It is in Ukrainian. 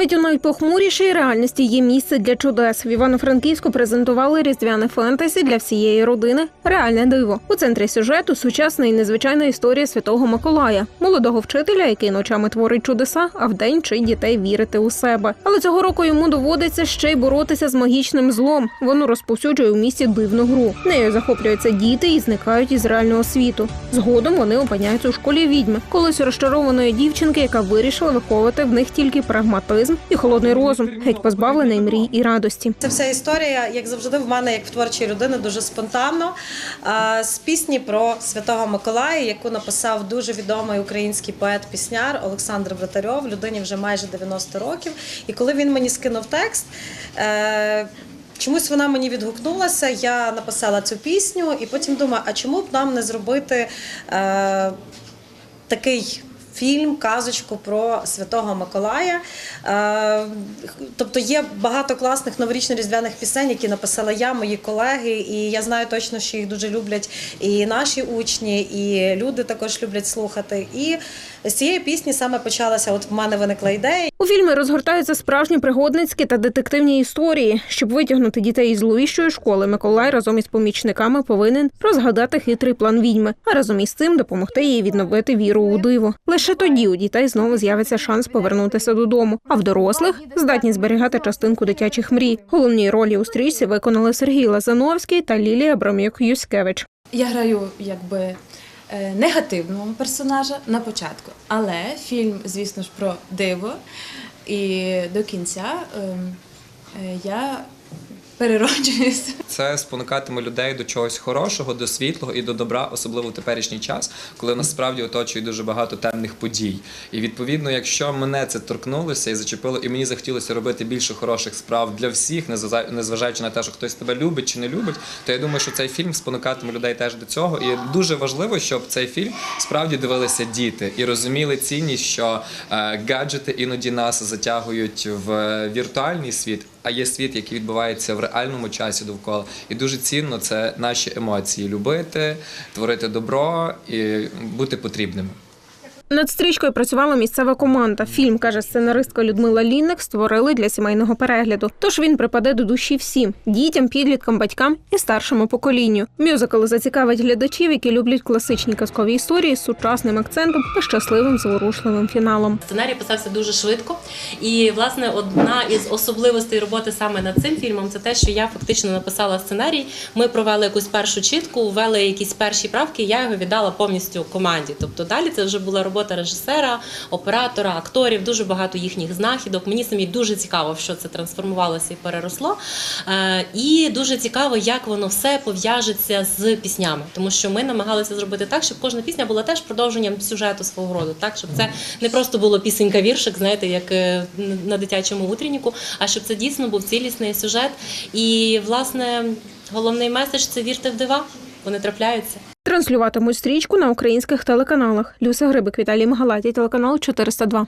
Навіть у найпохмурішій реальності є місце для чудес. В Івано-Франківську презентували різдвяне фентезі для всієї родини. Реальне диво. У центрі сюжету сучасна і незвичайна історія святого Миколая, молодого вчителя, який ночами творить чудеса, а вдень вчить дітей вірити у себе. Але цього року йому доводиться ще й боротися з магічним злом. Воно розповсюджує у місті дивну гру. Нею захоплюються діти і зникають із реального світу. Згодом вони опиняються у школі відьми, колись розчарованої дівчинки, яка вирішила виховувати в них тільки прагматизм і холодний розум, геть позбавлений мрій і радості. Це вся історія, як завжди, в мене, як в творчої людини, дуже спонтанно. З пісні про Святого Миколая, яку написав дуже відомий український поет-пісняр Олександр Вратарьов, людині вже майже 90 років. І коли він мені скинув текст. е, Чомусь вона мені відгукнулася, я написала цю пісню, і потім думаю, а чому б нам не зробити е, такий фільм, казочку про Святого Миколая. Е, тобто є багато класних новорічно-різдвяних пісень, які написала я, мої колеги, і я знаю точно, що їх дуже люблять і наші учні, і люди також люблять слухати. І з цієї пісні саме почалася. От в мене виникла ідея. У фільмі розгортаються справжні пригодницькі та детективні історії. Щоб витягнути дітей із зловіщої школи, Миколай разом із помічниками повинен розгадати хитрий план відьми, а разом із цим допомогти їй відновити віру у диво. Лише тоді у дітей знову з'явиться шанс повернутися додому. А в дорослих здатні зберігати частинку дитячих мрій. Головні ролі у стрічці виконали Сергій Лазановський та Лілія Брамюк Юськевич. Я граю якби негативного персонажа на початку, але фільм, звісно ж, про диво. І до кінця ем, е, я перероджуюся. Це спонукатиме людей до чогось хорошого, до світлого і до добра, особливо в теперішній час, коли нас справді оточує дуже багато темних подій. І відповідно, якщо мене це торкнулося і зачепило, і мені захотілося робити більше хороших справ для всіх, незважаючи на те, що хтось тебе любить чи не любить, то я думаю, що цей фільм спонукатиме людей теж до цього. І дуже важливо, щоб цей фільм справді дивилися діти і розуміли цінність, що е, гаджети іноді нас затягують в е, віртуальний світ, а є світ, який відбувається в реальному часі довкола. І дуже цінно це наші емоції любити, творити добро і бути потрібними. Над стрічкою працювала місцева команда. Фільм, каже сценаристка Людмила Лінник, створили для сімейного перегляду. Тож він припаде до душі всім дітям, підліткам, батькам і старшому поколінню. Мюзикл зацікавить глядачів, які люблять класичні казкові історії з сучасним акцентом та щасливим зворушливим фіналом. Сценарій писався дуже швидко. І, власне, одна із особливостей роботи саме над цим фільмом це те, що я фактично написала сценарій. Ми провели якусь першу чітку, ввели якісь перші правки, я його віддала повністю команді. Тобто далі це вже була робота режисера, оператора, акторів, дуже багато їхніх знахідок. Мені самі дуже цікаво, що це трансформувалося і переросло. Е, І дуже цікаво, як воно все пов'яжеться з піснями, тому що ми намагалися зробити так, щоб кожна пісня була теж продовженням сюжету свого роду, так щоб це не просто було пісенька віршик, знаєте, як е, на дитячому утренніку, а щоб це дійсно був цілісний сюжет. І власне головний меседж це вірте в дива. Вони трапляються. Транслюватимуть стрічку на українських телеканалах. Люся Грибик, Віталій Магалаті, телеканал 402.